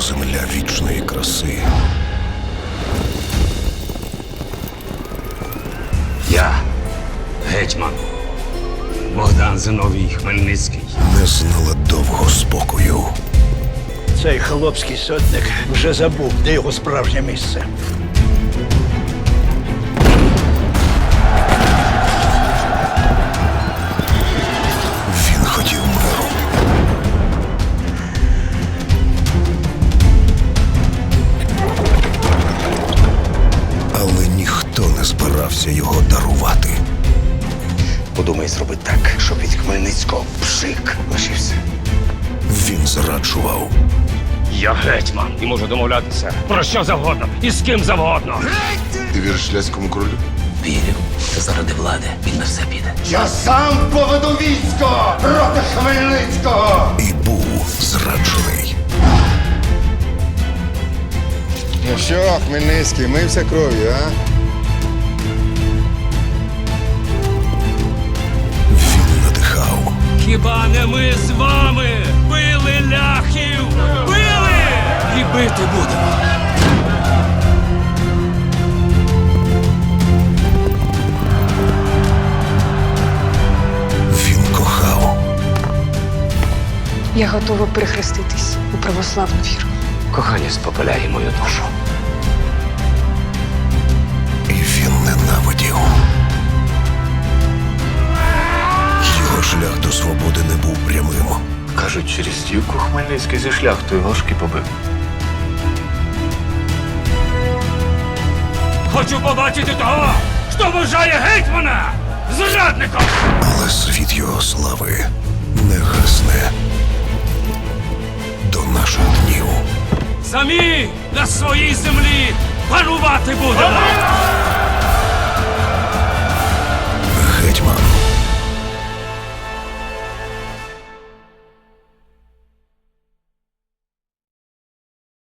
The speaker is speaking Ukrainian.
земля вічної краси. Я гетьман Богдан Зиновій Хмельницький. Не знала довго спокою. Цей хлопський сотник вже забув, де його справжнє місце. Збирався його дарувати. Подумай зробити так, щоб від Хмельницького пшик лишився. Він зраджував. Я гетьман і можу домовлятися про що завгодно і з ким завгодно. Ти віриш ляському королю? Вірю, що заради влади він на все піде. Я сам поведу військо проти Хмельницького! І був зраджений. Ну що, Хмельницький, мився кров'ю, а? Хіба не ми з вами били ляхів? Били! І бити будемо. Він кохав. Я готова перехреститись у православну віру. Кохання спопиляє мою душу. Шлях до свободи не був прямим. Кажуть, через стівку Хмельницький зі шляхтою ложки побив. Хочу побачити того, хто вважає гетьмана зрадником. Але світ його слави не гасне до наших днів. Самі на своїй землі панувати будемо.